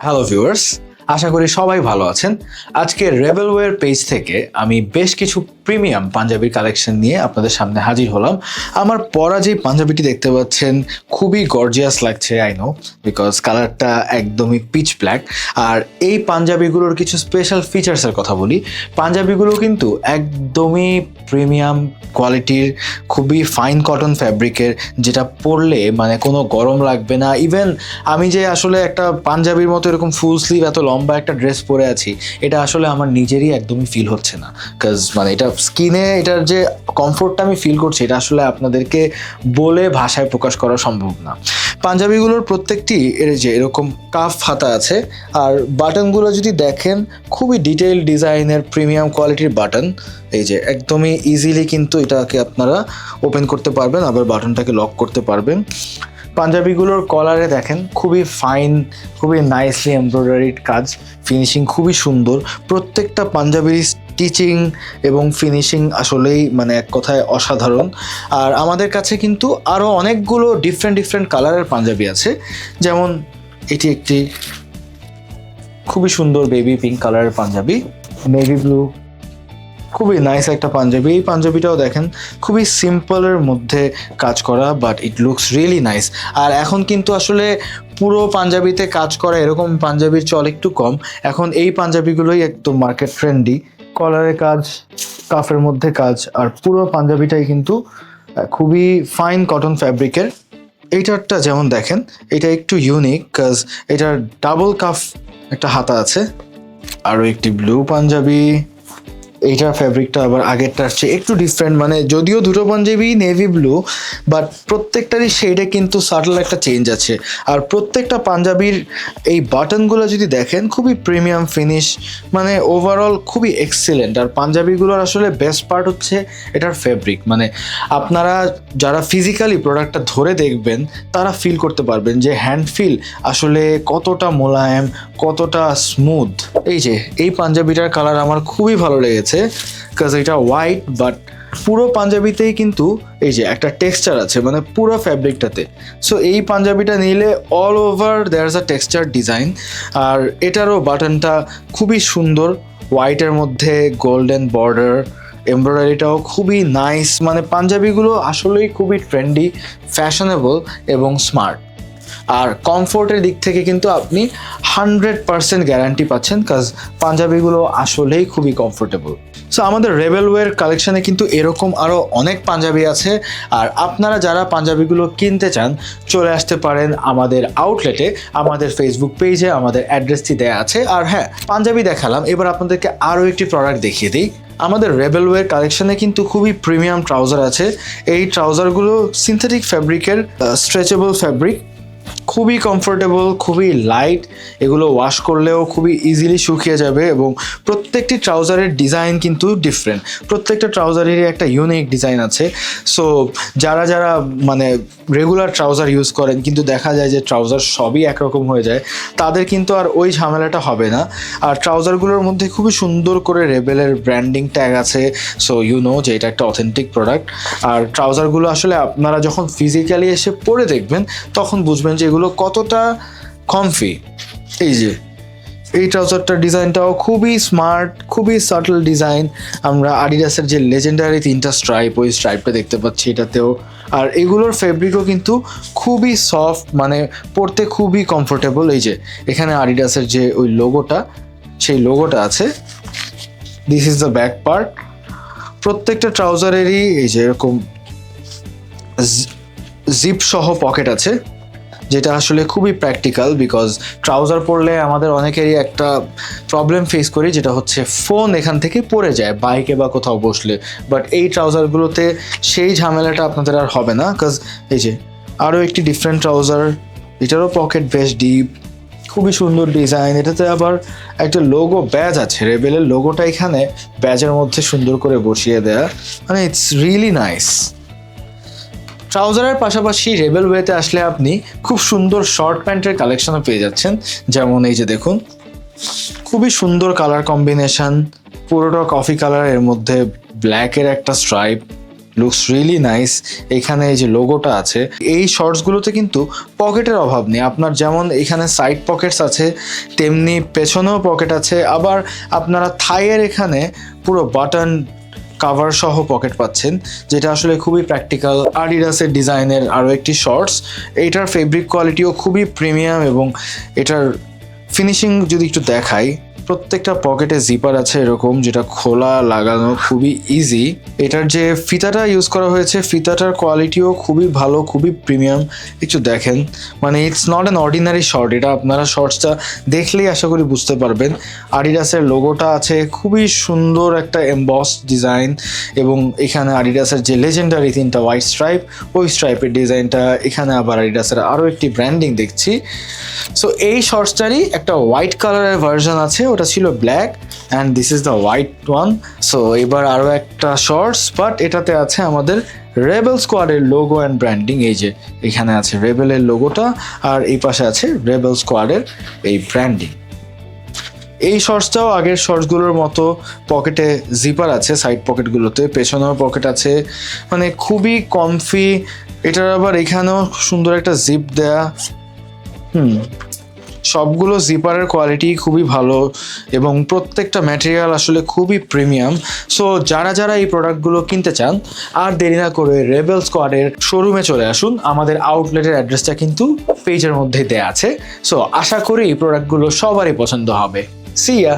Hello viewers আশা করি সবাই ভালো আছেন। আজকে রেবেলওয়ের পেজ থেকে আমি বেশ কিছু প্রিমিয়াম পাঞ্জাবির কালেকশন নিয়ে আপনাদের সামনে হাজির হলাম। আমার পরা যে পাঞ্জাবিটি দেখতে পাচ্ছেন, খুবই গর্জিয়াস লাগছে আই নো বিকজ কালারটা একদমই পিচ ব্ল্যাক আর এই পাঞ্জাবিগুলোর কিছু স্পেশাল ফিচার্সের কথা বলি। পাঞ্জাবিগুলো কিন্তু একদমই প্রিমিয়াম কোয়ালিটির খুবই ফাইন কটন ফ্যাব্রিকের যেটা পরলে মানে কোনো গরম লাগবে না। ইভেন আমি যে আসলে একটা পাঞ্জাবির মতো এরকম ফুল স্লিভ এত লম্বা একটা ড্রেস পরে আছি, এটা আসলে আমার নিজেরই একদমই ফিল হচ্ছে না। কাজ মানে এটা স্কিনে এটার যে কমফোর্টটা আমি ফিল করছি, এটা আসলে আপনাদেরকে বলে ভাষায় প্রকাশ করা সম্ভব না। পাঞ্জাবিগুলোর প্রত্যেকটি এর যে এরকম কাফ হাতা আছে, আর বাটনগুলো যদি দেখেন, খুবই ডিটেইল ডিজাইনের প্রিমিয়াম কোয়ালিটির বাটন এই যে একদমই ইজিলি কিন্তু এটাকে আপনারা ওপেন করতে পারবেন, আবার বাটনটাকে লক করতে পারবেন। পাঞ্জাবিগুলোর কলারে দেখেন, খুবই ফাইন খুবই নাইসলি এমব্রয়ডারিড কাজ ফিনিশিং খুবই সুন্দর। প্রত্যেকটা পাঞ্জাবির স্টিচিং এবং ফিনিশিং আসলেই মানে এক কথায় অসাধারণ। আর আমাদের কাছে কিন্তু আরও অনেকগুলো ডিফারেন্ট ডিফারেন্ট কালারের পাঞ্জাবি আছে। যেমন, এটি একটি খুবই সুন্দর বেবি পিঙ্ক কালারের পাঞ্জাবি নেভি ব্লু খুবই নাইস একটা পাঞ্জাবি। এই পাঞ্জাবিটাও দেখেন, খুবই সিম্পলের মধ্যে কাজ করা but it looks really nice আর এখন কিন্তু আসলে পুরো পাঞ্জাবিতে কাজ করা এরকম পাঞ্জাবির চল একটু কম। এখন এই পাঞ্জাবিগুলোই একদম মার্কেট ট্রেন্ডি কলারে কাজ কাফের মধ্যে কাজ, আর পুরো পাঞ্জাবিটাই কিন্তু খুবই ফাইন কটন ফ্যাব্রিকের এইটারটা যেমন দেখেন, এটা একটু ইউনিক কাজ এটার ডাবল কাফ একটা হাতা আছে। আরও একটি ব্লু পাঞ্জাবি। এইটার ফ্যাব্রিকটা আবার আগেরটার চেয়ে একটু ডিফারেন্ট মানে যদিও দুটো পাঞ্জাবি নেভি ব্লু বাট প্রত্যেকটারই শেডে কিন্তু সাটল একটা চেঞ্জ আছে। আর প্রত্যেকটা পাঞ্জাবির এই বাটনগুলো যদি দেখেন, খুবই প্রিমিয়াম ফিনিশ মানে ওভারঅল খুবই এক্সেলেন্ট আর পাঞ্জাবিগুলোর আসলে বেস্ট পার্ট হচ্ছে এটার ফেব্রিক মানে আপনারা যারা ফিজিক্যালি প্রোডাক্টটা ধরে দেখবেন, তারা ফিল করতে পারবেন যে হ্যান্ড ফিল আসলে কতটা মোলায়েম, কতটা স্মুথ এই যে, এই পাঞ্জাবিটার কালার আমার খুবই ভালো লেগেছে। কাজ এটা হোয়াইট বাট পুরো পাঞ্জাবিতেই কিন্তু এই যে একটা টেক্সচার আছে মানে পুরো ফ্যাব্রিকটাতে সো এই পাঞ্জাবিটা নিলে all over there a texture design আর এটারও বাটনটা খুবই সুন্দর হোয়াইটের মধ্যে গোল্ডেন বর্ডার এমব্রয়ডারিটাও খুবই নাইস মানে পাঞ্জাবিগুলো আসলেই খুবই ট্রেন্ডি ফ্যাশনেবল এবং স্মার্ট আর কমফোর্টের দিক থেকে কিন্তু আপনি হান্ড্রেড পার্সেন্ট গ্যারান্টি পাচ্ছেন কাজ পাঞ্জাবিগুলো আসলেই খুবই কমফোর্টেবল সো আমাদের রেবেল ওয়্যার কালেকশানে কিন্তু এরকম আরও অনেক পাঞ্জাবি আছে। আর আপনারা যারা পাঞ্জাবিগুলো কিনতে চান, চলে আসতে পারেন আমাদের আউটলেটে আমাদের ফেসবুক পেজে আমাদের অ্যাড্রেসটি দেওয়া আছে। আর হ্যাঁ পাঞ্জাবি দেখালাম, এবার আপনাদেরকে আরও একটি প্রোডাক্ট দেখিয়ে দিই। আমাদের রেবেল ওয়্যার কালেকশনে কিন্তু খুবই প্রিমিয়াম ট্রাউজার আছে। এই ট্রাউজারগুলো সিনথেটিক ফ্যাব্রিকের স্ট্রেচেবল ফ্যাব্রিক খুবই কমফোর্টেবল খুবই লাইট এগুলো ওয়াশ করলেও খুবই ইজিলি শুকিয়ে যাবে এবং প্রত্যেকটি ট্রাউজারের ডিজাইন কিন্তু ডিফারেন্ট প্রত্যেকটা ট্রাউজারেরই একটা ইউনিক ডিজাইন আছে। সো যারা যারা মানে রেগুলার ট্রাউজার ইউজ করেন, কিন্তু দেখা যায় যে ট্রাউজার সবই একরকম হয়ে যায়, তাদের কিন্তু আর ওই ঝামেলাটা হবে না। আর ট্রাউজারগুলোর মধ্যে খুবই সুন্দর করে রেবেলের ব্র্যান্ডিং ট্যাগ আছে। সো ইউ নো যে এটা একটা অথেন্টিক প্রোডাক্ট আর ট্রাউজারগুলো আসলে আপনারা যখন ফিজিক্যালি এসে পরে দেখবেন, তখন বুঝবেন যে এগুলো কতটা কমফি এই যে, এই ট্রাউজারটার ডিজাইনটাও খুবই স্মার্ট খুবই সাটল ডিজাইন আমরা আডিডাসের যে লেজেন্ডারি তিনটা স্ট্রাইপ ওই স্ট্রাইপটা দেখতে পাচ্ছি এটাতেও। আর এগুলোর ফেব্রিকও কিন্তু খুবই সফট মানে পরতে খুবই কমফোর্টেবল এই যে, এখানে আডিডাসের যে ওই লোগোটা সেই লোগোটা আছে। This is the back part প্রত্যেকটা ট্রাউজারেরই এই যে এরকম জিপ সহ পকেট আছে। যেটা আসলে খুবই প্র্যাকটিক্যাল বিকজ ট্রাউজার পরলে আমাদের অনেকেরই একটা প্রবলেম ফেস করি, যেটা হচ্ছে ফোন এখান থেকে পড়ে যায় বাইকে বা কোথাও বসলে। বাট এই ট্রাউজারগুলোতে সেই ঝামেলাটা আপনাদের আর হবে না কাজ এই যে আরও একটি ডিফারেন্ট ট্রাউজার এটারও পকেট বেশ ডিপ খুবই সুন্দর ডিজাইন এটাতে আবার একটা লোগো ব্যাজ আছে রেবেলের লোগোটা এখানে ব্যাজের মধ্যে সুন্দর করে বসিয়ে দেয়া। মানে ইটস রিয়েলি নাইস ট্রাউজারের পাশাপাশি রেবেল ওয়েতে আসলে আপনি খুব সুন্দর শর্ট প্যান্টের কালেকশনও পেয়ে যাচ্ছেন। যেমন এই যে দেখুন, খুবই সুন্দর কালার কম্বিনেশন পুরোটা কফি কালারের মধ্যে ব্ল্যাকের একটা স্ট্রাইপ লুকস রিয়েলি নাইস এখানে এই যে লোগোটা আছে, এই শর্টসগুলোতে কিন্তু পকেটের অভাব নেই। আপনার যেমন এখানে সাইড পকেটস আছে, তেমনি পেছনেও পকেট আছে। আবার আপনারা থাইয়ের এখানে পুরো বাটন কাভার সহ পকেট পাচ্ছেন, যেটা আসলে খুবই প্র্যাকটিক্যাল আডিডাসের ডিজাইনের আরও একটি শর্টস এইটার ফেব্রিক কোয়ালিটিও খুবই প্রিমিয়াম এবং এটার ফিনিশিং যদি একটু দেখাই প্রত্যেকটা পকেটে জিপার আছে এরকম, যেটা খোলা, লাগানো, খুবই ইজি এটার যে ফিতাটা ইউজ করা হয়েছে, ফিতাটার কোয়ালিটিও খুবই ভালো, খুবই প্রিমিয়াম একটু দেখেন মানে it's not an ordinary short এটা আপনারা শর্টসটা দেখলেই আশা করি বুঝতে পারবেন। আডিডাসের লোগোটা আছে, খুবই সুন্দর একটা এমবস ডিজাইন এবং এখানে আডিডাসের যে লেজেন্ডারি তিনটা হোয়াইট স্ট্রাইপ ওই স্ট্রাইপের ডিজাইনটা এখানে আবার আডিডাসের আরও একটি ব্র্যান্ডিং দেখছি। সো এই শর্টসটারই একটা হোয়াইট কালারের ভার্সন আছে ওটা ছিল black and this is the white one so এবার আরও একটা শর্টস বাট এটাতে আছে আমাদের রেবেল স্কোয়াডের লোগো অ্যান্ড ব্র্যান্ডিং এই যে এখানে আছে রেবেলের লোগোটা আর এই পাশে আছে রেবেল স্কোয়াডের এই ব্র্যান্ডিং এই শর্টসটাও আগের শর্টসগুলোর মতো পকেটে জিপার আছে সাইড পকেটগুলোতে পেছনেও পকেট আছে। মানে খুবই কমফি এটার আবার এখানেও সুন্দর একটা জিপ দেয়া। হুম। সবগুলো জিপারের কোয়ালিটি খুবই ভালো এবং প্রত্যেকটা ম্যাটেরিয়াল আসলে খুবই প্রিমিয়াম সো যারা যারা এই প্রোডাক্টগুলো কিনতে চান, আর দেরি না করে রেবেল স্কোয়াডের শোরুমে চলে আসুন। আমাদের আউটলেটের অ্যাড্রেসটা কিন্তু পেজের মধ্যে দেয়া আছে। সো আশা করি এই প্রোডাক্টগুলো সবারই পছন্দ হবে। সিয়া